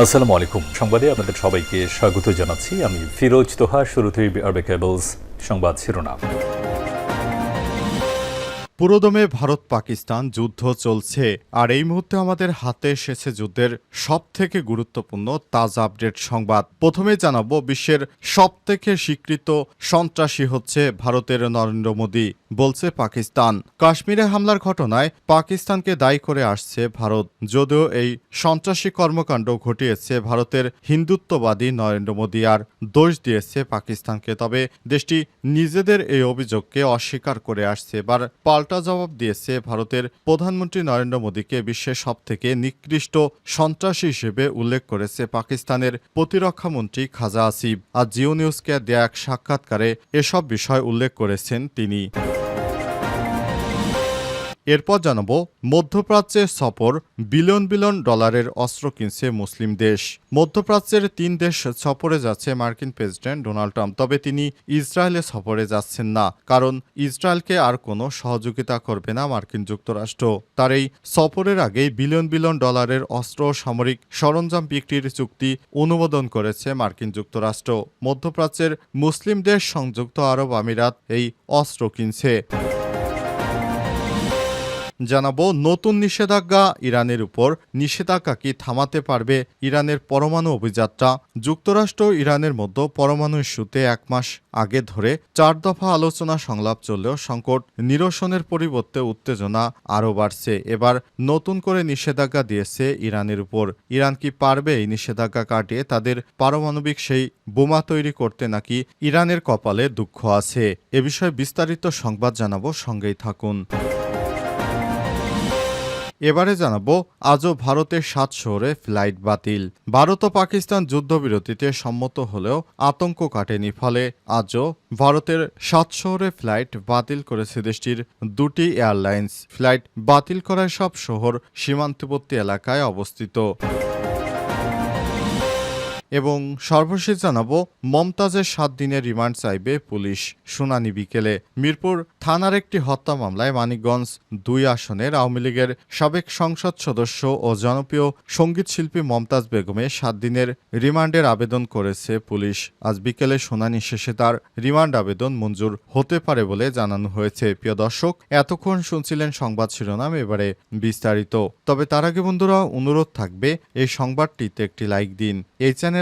আসসালামু আলাইকুম। সংবাদে আপনাদের সবাইকে স্বাগত জানাচ্ছি। আমি ফিরোজ তোহা শুরুতেই আরবে কেবলস সংবাদ শিরোনাম। পুরোদমে ভারত পাকিস্তান যুদ্ধ চলছে, আর এই মুহূর্তে আমাদের হাতে এসেছে যুদ্ধের সব থেকে গুরুত্বপূর্ণ তাজা আপডেট সংবাদ। প্রথমে জানাব বিশ্বের সব থেকে স্বীকৃত সন্ত্রাসী হচ্ছে ভারতের নরেন্দ্র মোদী। বলছে পাকিস্তান। কাশ্মীরে হামলার ঘটনায় পাকিস্তানকে দায়ী করে আসছে ভারত। যদিও এই সন্ত্রাসী কর্মকাণ্ড ঘটিয়েছে ভারতের হিন্দুত্ববাদী নরেন্দ্র মোদী আর দোষ দিয়েছে পাকিস্তানকে। তবে দেশটি নিজেদের এই অভিযোগকে অস্বীকার করে আসছে। এবার পাল্টা জবাব দিয়েছে ভারতের প্রধানমন্ত্রী নরেন্দ্র মোদীকে বিশ্বের সবথেকে নিকৃষ্ট সন্ত্রাসী হিসেবে উল্লেখ করেছে পাকিস্তানের প্রতিরক্ষা মন্ত্রী খাজা আসিফ। আর জিও নিউজকে দেয়া এক সাক্ষাৎকারে এসব বিষয় উল্লেখ করেছেন তিনি। এরপর জানাব মধ্যপ্রাচ্যের সফর বিলিয়ন বিলিয়ন ডলারের অস্ত্র কিনছে মুসলিম দেশ। মধ্যপ্রাচ্যের তিন দেশ সফরে যাচ্ছে মার্কিন প্রেসিডেন্ট ডোনাল্ড ট্রাম্প, তবে তিনি ইসরায়েলে সফরে যাচ্ছেন না, কারণ ইসরায়েলকে আর কোনো সহযোগিতা করবে না মার্কিন যুক্তরাষ্ট্র। তার এই সফরের আগেই বিলিয়ন বিলিয়ন ডলারের অস্ত্র সামরিক সরঞ্জাম বিক্রির চুক্তি অনুমোদন করেছে মার্কিন যুক্তরাষ্ট্র। মধ্যপ্রাচ্যের মুসলিম দেশ সংযুক্ত আরব আমিরাত এই অস্ত্র কিনছে। জানাব, নতুন নিষেধাজ্ঞা ইরানের উপর নিষেধাজ্ঞা কি থামাতে পারবে ইরানের পরমাণু অভিযাত্রা? যুক্তরাষ্ট্র ইরানের মধ্যে পরমাণু ইস্যুতে এক মাস আগে ধরে চার দফা আলোচনা সংলাপ চললেও সংকট নিরসনের পরিবর্তে উত্তেজনা আরও বাড়ছে। এবার নতুন করে নিষেধাজ্ঞা দিয়েছে ইরানের উপর। ইরান কি পারবে এই নিষেধাজ্ঞা কাটিয়ে? তাদের পারমাণবিক সেই বোমা তৈরি করতে নাকি ইরানের কপালে দুঃখ আছে? এ বিষয়ে বিস্তারিত সংবাদ জানাব, সঙ্গেই থাকুন। এবারে জানাব, আজও ভারতের সাত শহরে ফ্লাইট বাতিল। ভারত ও পাকিস্তান যুদ্ধবিরতিতে সম্মত হলেও আতঙ্ক কাটেনি, ফলে আজও ভারতের সাত শহরে ফ্লাইট বাতিল করেছে দেশটির দুটি এয়ারলাইন্স। ফ্লাইট বাতিল করায় সব শহর সীমান্তবর্তী এলাকায় অবস্থিত। এবং সর্বশেষ জানাব, মমতাজের সাত দিনের রিমান্ড চাইবে পুলিশ শুনানি বিকেলে। মিরপুর থানার একটি হত্যা মামলায় মানিকগঞ্জ দুই আসনের আওয়ামী লীগের সাবেক সংসদ সদস্য ও জনপ্রিয় সংগীত শিল্পী মমতাজ বেগমে সাত দিনের রিমান্ডের আবেদন করেছে পুলিশ। আজ বিকেলে শুনানি শেষে তার রিমান্ড আবেদন মঞ্জুর হতে পারে বলে জানানো হয়েছে। প্রিয় দর্শক, এতক্ষণ শুনছিলেন সংবাদ শিরোনাম, এবারে বিস্তারিত। তবে তার আগে বন্ধুরা, অনুরোধ থাকবে, এই সংবাদটিতে একটি লাইক দিন। এই চ্যানেল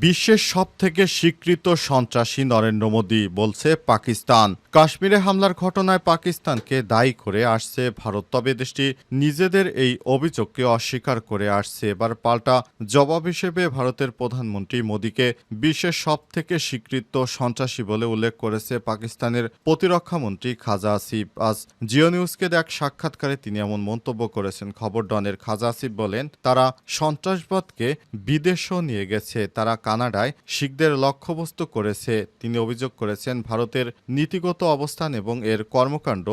বিশ্বের সব থেকে স্বীকৃত সন্ত্রাসী নরেন্দ্র মোদী বলছে পাকিস্তান। কাশ্মীরে হামলার ঘটনায় পাকিস্তানকে দায়ী করে আসছে ভারত। তবে দেশটি নিজেদের এই অভিযোগকে অস্বীকার করে আসছে। এবার পাল্টা জবাব হিসেবে ভারতের প্রধানমন্ত্রী মোদীকে বিশ্বের সব থেকে স্বীকৃত সন্ত্রাসী বলে উল্লেখ করেছে পাকিস্তানের প্রতিরক্ষা মন্ত্রী খাজা আসিফ। আজ জিও নিউজকে এক সাক্ষাৎকারে তিনি এমন মন্তব্য করেছেন। খবর ডনের খাজা আসিফ বলেন, তারা সন্ত্রাসবাদকে বিদেশও নিয়ে গেছে। তারা কানাডায় শিখদের লক্ষ্যবস্তু করেছে, তিনি অভিযোগ করেছেন ভারতের নীতিগত অবস্থান এবং এর কর্মকাণ্ড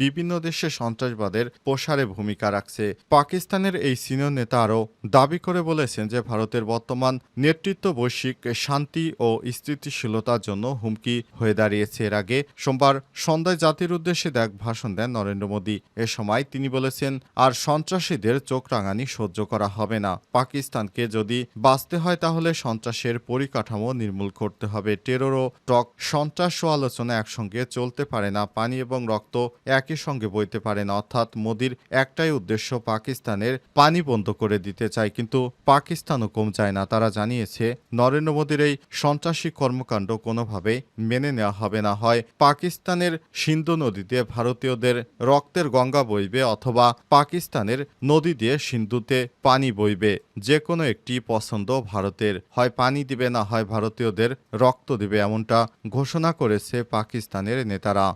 বিভিন্ন দেশে সন্ত্রাসবাদের প্রসারে ভূমিকা রাখছে। পাকিস্তানের এই সিনিয়র নেতা আরও দাবি করে বলেছেন যে ভারতের বর্তমান নেতৃত্ব বৈশ্বিক শান্তি ও স্থিতিশীলতার জন্য হুমকি হয়ে দাঁড়িয়েছে। এর আগে সোমবার সন্ধ্যায় জাতির উদ্দেশ্যে এক ভাষণ দেন নরেন্দ্র মোদী। এ সময় তিনি বলেছেন, আর সন্ত্রাসীদের চোখ রাঙানি সহ্য করা হবে না। পাকিস্তানকে যদি বাঁচতে হয় তাহলে সন্ত্রাসের পরিকাঠামো নির্মূল করতে হবে। টেরর ও টক সন্ত্রাস ও আলোচনা একসঙ্গে চলতে পারে না, পানি এবং রক্ত একই সঙ্গে বইতে পারে না। অর্থাৎ মোদির একটাই উদ্দেশ্য পাকিস্তানের পানি বন্ধ করে দিতে চায়, কিন্তু পাকিস্তানও কম চায় না। তারা জানিয়েছে, নরেন্দ্র মোদীর এই সন্ত্রাসী কর্মকাণ্ড কোনোভাবে মেনে নেওয়া হবে না। হয় পাকিস্তানের সিন্ধু নদীতে ভারতীয়দের রক্তের গঙ্গা বইবে, অথবা পাকিস্তানের নদী দিয়ে সিন্ধুতে পানি বইবে। যে কোনো একটি পছন্দ ভারতের। হয় পানি দিবে না, হয় ভারতীয়দের রক্ত দিবে, এমনটা ঘোষণা করেছে পাকিস্তানের নেতারা।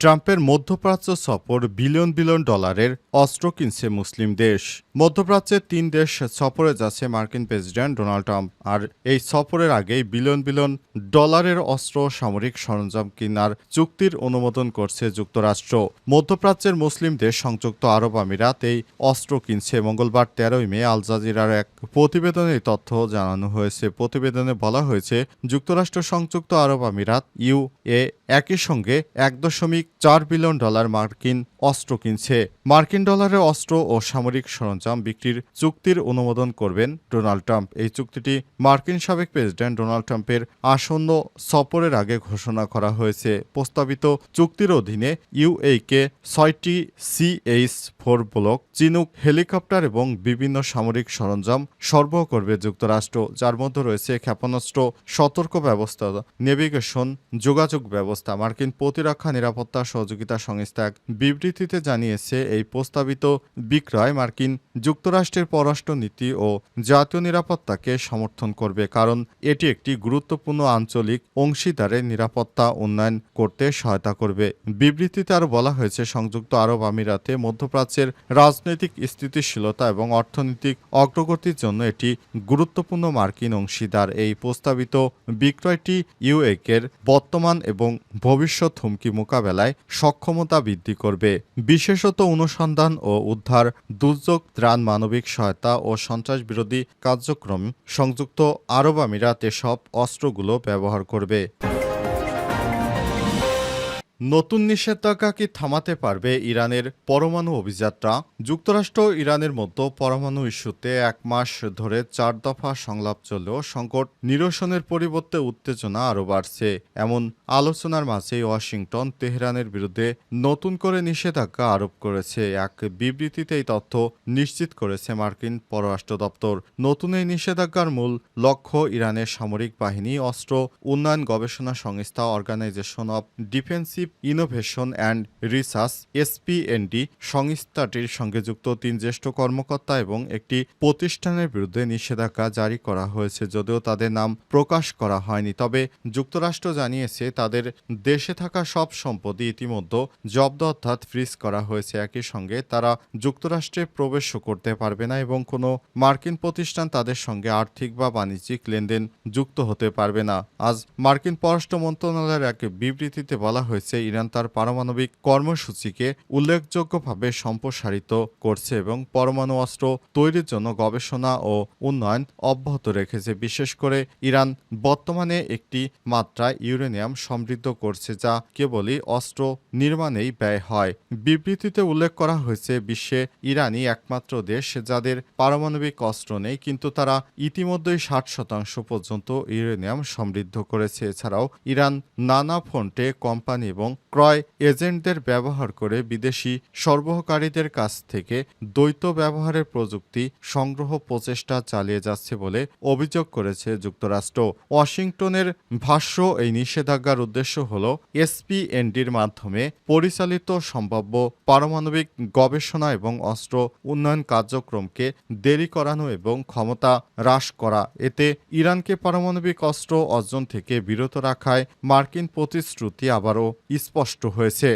ট্রাম্পের মধ্যপ্রাচ্য সফর বিলিয়ন বিলিয়ন ডলারের অস্ত্র কিনছে মুসলিম দেশ। মধ্যপ্রাচ্যের তিন দেশ সফরে যাচ্ছে মার্কিন প্রেসিডেন্ট ডোনাল্ড ট্রাম্প। আর এই সফরের আগেই বিলিয়ন বিলিয়ন ডলারের অস্ত্র সামরিক সরঞ্জাম কেনার চুক্তির অনুমোদন করছে যুক্তরাষ্ট্র। মধ্যপ্রাচ্যের মুসলিম দেশ সংযুক্ত আরব আমিরাত এই অস্ত্র কিনছে। মঙ্গলবার তেরোই মে আল জাজিরার এক প্রতিবেদনে এই তথ্য জানানো হয়েছে। প্রতিবেদনে বলা হয়েছে, যুক্তরাষ্ট্র সংযুক্ত আরব আমিরাত ইউ এ একই সঙ্গে এক দশমিক চার বিলিয়ন ডলার মার্কিন অস্ত্র কিনছে। মার্কিন ডলারের অস্ত্র ও সামরিক সরঞ্জাম বিক্রির চুক্তির অনুমোদন করবেন ডোনাল্ড ট্রাম্প। এই চুক্তিটি মার্কিন সাবেক প্রেসিডেন্ট ডোনাল্ড ট্রাম্পের আসন্ন সফরের আগে ঘোষণা করা হয়েছে। প্রস্তাবিত চুক্তির অধীনে ইউএইকে ছয়টি CH four block, chinook helicopter এবং বিভিন্ন সামরিক সরঞ্জাম সরবরাহ করবে যুক্তরাষ্ট্র। যার মধ্যে রয়েছে ক্ষেপণাস্ত্র, সতর্ক ব্যবস্থা, নেভিগেশন, যোগাযোগ ব্যবস্থা, মার্কিন প্রতিরক্ষা, নিরাপত্তা সহযোগিতা সংস্থা বিবৃতিতে জানিয়েছে, এই প্রস্তাবিত বিক্রয় মার্কিন যুক্তরাষ্ট্রের পররাষ্ট্র নীতি ও জাতীয় নিরাপত্তাকে সমর্থন করবে কারণ এটি একটি গুরুত্বপূর্ণ আঞ্চলিক অংশীদারের নিরাপত্তা উন্নয়ন করতে সহায়তা করবে। বিবৃতিতে আরও বলা হয়েছে, সংযুক্ত আরব আমিরাতে মধ্যপ্রাচ্যের রাজনৈতিক স্থিতিশীলতা এবং অর্থনৈতিক অগ্রগতির জন্য এটি গুরুত্বপূর্ণ মার্কিন অংশীদার। এই প্রস্তাবিত বিক্রয়টি ইউএকের বর্তমান এবং ভবিষ্যৎ হুমকি মোকাবেলায় সক্ষমতা বৃদ্ধি করবে। বিশেষত অনুসন্ধান ও উদ্ধার, দুর্যোগ, ত্রাণ, মানবিক সহায়তা ও সন্ত্রাস বিরোধী কার্যক্রম সংযুক্ত আরব আমিরাত এসব অস্ত্রগুলো ব্যবহার করবে। নতুন নিষেধাজ্ঞা কি থামাতে পারবে ইরানের পরমাণু অভিযাত্রা? যুক্তরাষ্ট্র ইরানের মধ্যে পরমাণু ইস্যুতে এক মাস ধরে চার দফা সংলাপ চললেও সংকট নিরসনের পরিবর্তে উত্তেজনা আরও বাড়ছে। এমন আলোচনার মাঝেই ওয়াশিংটন তেহরানের বিরুদ্ধে নতুন করে নিষেধাজ্ঞা আরোপ করেছে। এক বিবৃতিতে এই তথ্য নিশ্চিত করেছে মার্কিন পররাষ্ট্র দপ্তর। নতুন এই নিষেধাজ্ঞার মূল লক্ষ্য ইরানের সামরিক বাহিনী, অস্ত্র উন্নয়ন গবেষণা সংস্থা, organisation of defensive innovation and research এসপিএনডি সংস্থাটির সঙ্গে যুক্ত তিন জ্যেষ্ঠ কর্মকর্তা এবং একটি প্রতিষ্ঠানের বিরুদ্ধে নিষেধাজ্ঞা জারি করা হয়েছে যদিও তাদের নাম প্রকাশ করা হয়নি। তবে যুক্তরাষ্ট্র জানিয়েছে, তাদের দেশে থাকা সব সম্পত্তি ইতিমধ্যে জব্দ অর্থাৎ ফ্রিজ করা হয়েছে। একই সঙ্গে তারা যুক্তরাষ্ট্রে প্রবেশ করতে পারবে না এবং কোনো মার্কিন প্রতিষ্ঠান তাদের সঙ্গে আর্থিক বা বাণিজ্যিক লেনদেন যুক্ত হতে পারবে না। আজ মার্কিন পররাষ্ট্র মন্ত্রণালয়ের এক বিবৃতিতে বলা হয়েছে ইরান তার পারমাণবিক কর্মসূচিকে উল্লেখযোগ্যভাবে সম্প্রসারিত করছে এবং পরমাণু অস্ত্র তৈরির জন্য গবেষণা ও উন্নয়ন অব্যাহত রেখেছে। বিশেষ করে ইরান বর্তমানে একটি মাত্রায় ইউরেনিয়াম সমৃদ্ধ করছে, যা কেবলই অস্ত্র নির্মাণেই ব্যয় হয়। বিবৃতিতে উল্লেখ করা হয়েছে, বিশ্বে ইরানই একমাত্র দেশ যাদের পারমাণবিক অস্ত্র নেই, কিন্তু তারা ইতিমধ্যেই ষাট শতাংশ পর্যন্ত ইউরেনিয়াম সমৃদ্ধ করেছে। এছাড়াও ইরান নানা ফ্রন্টে কোম্পানি এবং ক্রয় এজেন্টদের ব্যবহার করে বিদেশি সরবরাহকারীদের কাছ থেকে দ্বৈত ব্যবহারের প্রযুক্তি সংগ্রহ প্রচেষ্টা চালিয়ে যাচ্ছে বলে অভিযোগ করেছে যুক্তরাষ্ট্র। ওয়াশিংটনের ভাষ্য, এই নিষেধাজ্ঞার উদ্দেশ্য হল এসপিএনডির মাধ্যমে পরিচালিত সম্ভাব্য পারমাণবিক গবেষণা এবং অস্ত্র উন্নয়ন কার্যক্রমকে দেরি করানো এবং ক্ষমতা হ্রাস করা। এতে ইরানকে পারমাণবিক অস্ত্র অর্জন থেকে বিরত রাখায় মার্কিন প্রতিশ্রুতি আবারও স্পষ্ট হয়েছে।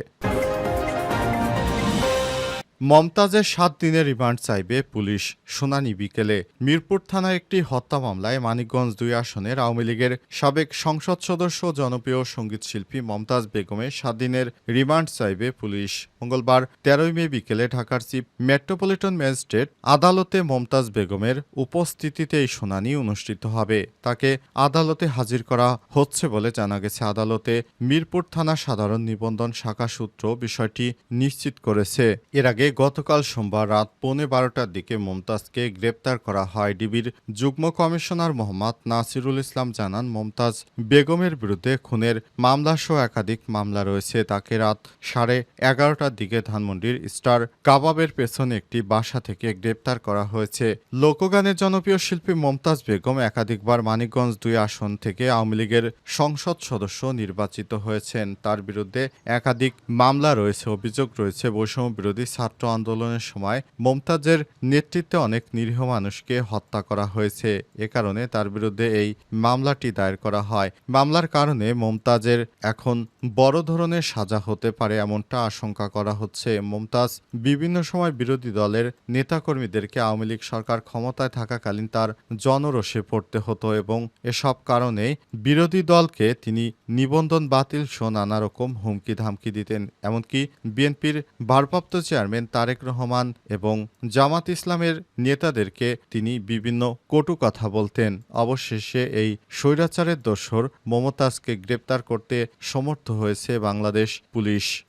মমতাজের সাত দিনের রিমান্ড চাইবে পুলিশ। শুনানি বিকেলে মিরপুর থানার একটি হত্যা মামলায় মানিকগঞ্জ দুই আসনের আওয়ামী লীগের সাবেক সংসদ সদস্য জনপ্রিয় সংগীত শিল্পী মমতাজ বেগমের সাত দিনের রিমান্ড চাইবে পুলিশ। মঙ্গলবার তেরোই মে বিকেলে ঢাকার চিফ মেট্রোপলিটন ম্যাজিস্ট্রেট আদালতে মমতাজ বেগমের উপস্থিতিতে এই শুনানি অনুষ্ঠিত হবে। তাকে আদালতে হাজির করা হচ্ছে বলে জানা গেছে। আদালতে মিরপুর থানা সাধারণ নিবন্ধন শাখা সূত্র বিষয়টি নিশ্চিত করেছে। এর আগে গতকাল সোমবার রাত পৌনে বারোটার দিকে মমতাজকে গ্রেপ্তার করা হয়। ডিবির যুগ্ম কমিশনার মোহাম্মদ নাসিরুল ইসলাম জানান, মমতাজ বেগমের বিরুদ্ধে খুনের মামলাসহ একাধিক মামলা রয়েছে। তাকে রাত সাড়ে এগারোটার দিকে ধানমন্ডির স্টার কাবাবের পেছনে একটি বাসা থেকে গ্রেপ্তার করা হয়েছে। লোকগানের জনপ্রিয় শিল্পী মমতাজ বেগম একাধিকবার মানিকগঞ্জ দুই আসন থেকে আওয়ামী লীগের সংসদ সদস্য নির্বাচিত হয়েছেন। তার বিরুদ্ধে একাধিক মামলা রয়েছে, অভিযোগ রয়েছে। বৈষম্য বিরোধী ছাত্র ছাত্র আন্দোলনের সময় মমতাজের নেতৃত্বে অনেক নিরীহ মানুষকে হত্যা করা হয়েছে। এ কারণে তার বিরুদ্ধে এই মামলাটি দায়ের করা হয়। মামলার কারণে মমতাজের এখন বড় ধরনের সাজা হতে পারে এমনটা আশঙ্কা করা হচ্ছে। মমতাজ বিভিন্ন সময় বিরোধী দলের নেতাকর্মীদেরকে আওয়ামী লীগ সরকার ক্ষমতায় থাকাকালীন তার জনরোষে পড়তে হতো এবং এসব কারণে বিরোধী দলকে তিনি নিবন্ধন বাতিল সহ নানা রকম হুমকি ধামকি দিতেন। এমনকি বিএনপির ভারপ্রাপ্ত চেয়ারম্যান তারেক রহমান এবং জামাত ইসলামের নেতাদেরকে তিনি বিভিন্ন কটু কথা বলতেন। অবশেষে এই স্বৈরাচারের দোসর মমতাজকে গ্রেপ্তার করতে সমর্থ হয়েছে বাংলাদেশ পুলিশ।